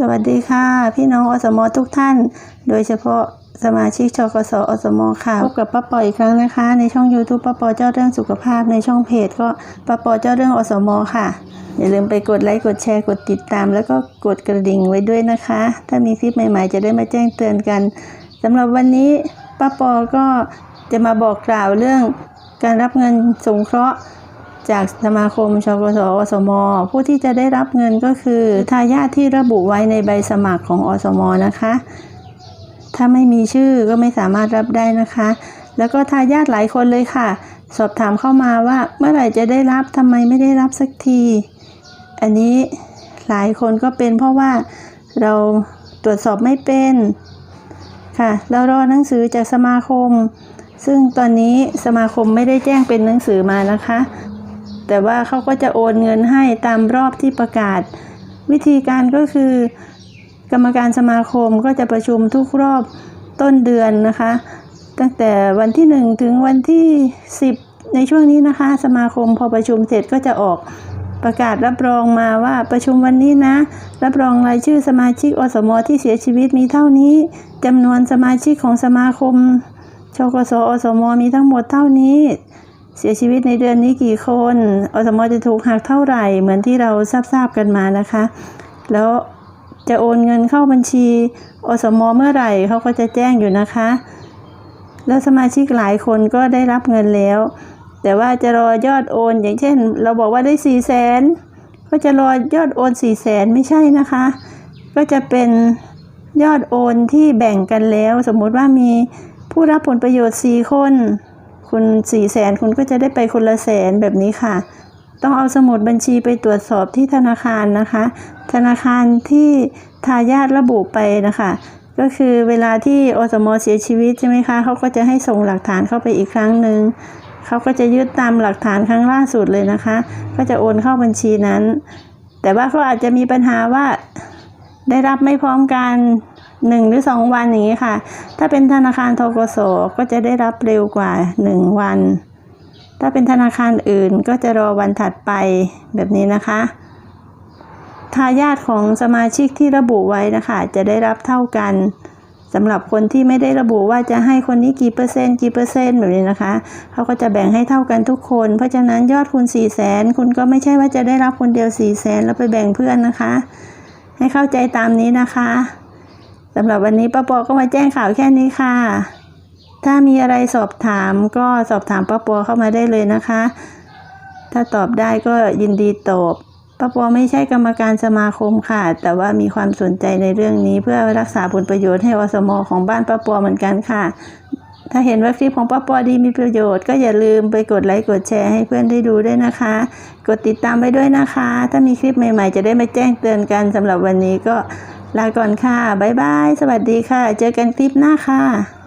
สวัสดีค่ะ พี่น้องอสมทุกท่าน โดยเฉพาะสมาชิกชกสอสมค่ะพบกับป้าปออีกครั้งนะคะ ในช่อง YouTube ป้าปอเจ้าเรื่องสุขภาพในช่องเพจก็ป้าปอเจ้าเรื่องอสมค่ะ อย่าลืมไปกดไลค์กดแชร์กดติดตาม แล้วก็กดกระดิ่งไว้ด้วยนะคะ ถ้ามีคลิปใหม่ๆ จะได้มาแจ้งเตือนกันสำหรับวันนี้ป้าปอก็จะมาบอกกล่าวเรื่องการรับเงินสงเคราะห์ จากสมาคมชกสอสม ผู้ที่จะได้รับเงินก็คือ ทายาทที่ระบุไว้ในใบสมัครของอสมนะคะ ถ้าไม่มีชื่อก็ไม่สามารถรับได้นะคะ แล้วก็ทายาทหลายคนเลยค่ะ สอบถามเข้ามาว่าเมื่อไหร่จะได้รับทำไมไม่ได้รับสักที อันนี้หลายคนก็เป็นเพราะว่าเราตรวจสอบไม่เป็นค่ะเรารอหนังสือจากสมาคม ซึ่งตอนนี้สมาคมไม่ได้แจ้งเป็นหนังสือมานะคะ แต่ว่าเขาก็จะโอนเงินให้ตามรอบที่ประกาศ วิธีการก็คือ กรรมการสมาคมก็จะประชุมทุกรอบต้นเดือนนะคะ ตั้งแต่วันที่ 1 ถึงวันที่ 10 ในช่วงนี้นะคะ สมาคมพอประชุมเสร็จก็จะออกประกาศรับรองมาว่าประชุมวันนี้นะ รับรองรายชื่อสมาชิกอสมที่เสียชีวิตมีเท่านี้จำนวนสมาชิกของสมาคมชกสอสมมีทั้งหมดเท่านี้ เสียชีวิตในเดือนนี้กี่คนอสมจะถูกหักเท่าไหร่ เหมือนที่เราทราบๆกันมานะคะ แล้วจะโอนเงินเข้าบัญชีอสมเมื่อไหร่เขาก็จะแจ้งอยู่นะคะ แล้วสมาชิกหลายคนก็ได้รับเงินแล้ว แต่ว่าจะรอยอดโอน อย่างเช่น เราบอกว่าได้สี่แสนก็จะรอยอดโอนสี่แสนไม่ใช่นะคะ ก็จะเป็นยอดโอนที่แบ่งกันแล้ว สมมุติว่ามีผู้รับผลประโยชน์สี่คน คุณสี่แสนคุณก็จะได้ไปคนละแสนแบบนี้ค่ะ ต้องเอาสมุดบัญชีไปตรวจสอบที่ธนาคารนะคะ ธนาคารที่ทายาทระบุไปนะคะก็คือเวลาที่อสมเสียชีวิตใช่ไหมคะเขาก็จะให้ส่งหลักฐานเข้าไปอีกครั้งหนึ่งเขาก็จะยึดตามหลักฐานครั้งล่าสุดเลยนะคะ ก็จะโอนเข้าบัญชีนั้น แต่ว่าเขาอาจจะมีปัญหาว่าได้รับไม่พร้อมกัน หนึ่งหรือสองวันอย่างนี้ค่ะ ถ้าเป็นธนาคารทกสก็จะได้รับเร็วกว่าหนึ่งวัน ถ้าเป็นธนาคารอื่นก็จะรอวันถัดไปแบบนี้นะคะทายาทของสมาชิกที่ระบุไว้นะคะ จะได้รับเท่ากันสำหรับคนที่ไม่ได้ระบุว่าจะให้คนนี้กี่เปอร์เซ็นต์กี่เปอร์เซ็นต์แบบนี้นะคะเขาก็จะแบ่งให้เท่ากันทุกคน เพราะฉะนั้นยอดคุณ4ี่แสนคุณก็ไม่ใช่ว่าจะได้รับคนเดียว4ี่แสนแล้วไปแบ่งเพื่อนนะคะ ให้เข้าใจตามนี้นะคะ สำหรับวันนี้ป้าปอก็มาแจ้งข่าวแค่นี้ค่ะ ถ้ามีอะไรสอบถามก็สอบถามป้าปอเข้ามาได้เลยนะคะ ถ้าตอบได้ก็ยินดีตอบป้าปอไม่ใช่กรรมการสมาคมค่ะ แต่ว่ามีความสนใจในเรื่องนี้ เพื่อรักษาผลประโยชน์ให้อสมของบ้านป้าปอเหมือนกันค่ะ ถ้าเห็นว่าคลิปของป้าปอดีมีประโยชน์ ก็อย่าลืมไปกดไลค์กดแชร์ให้เพื่อนได้ดูด้วยนะคะ กดติดตามไปด้วยนะคะ ถ้ามีคลิปใหม่ ๆ จะได้มาแจ้งเตือนกันสำหรับวันนี้ก็ ลาก่อนค่ะ บ๊ายบาย สวัสดีค่ะ เจอกันคลิปหน้าค่ะ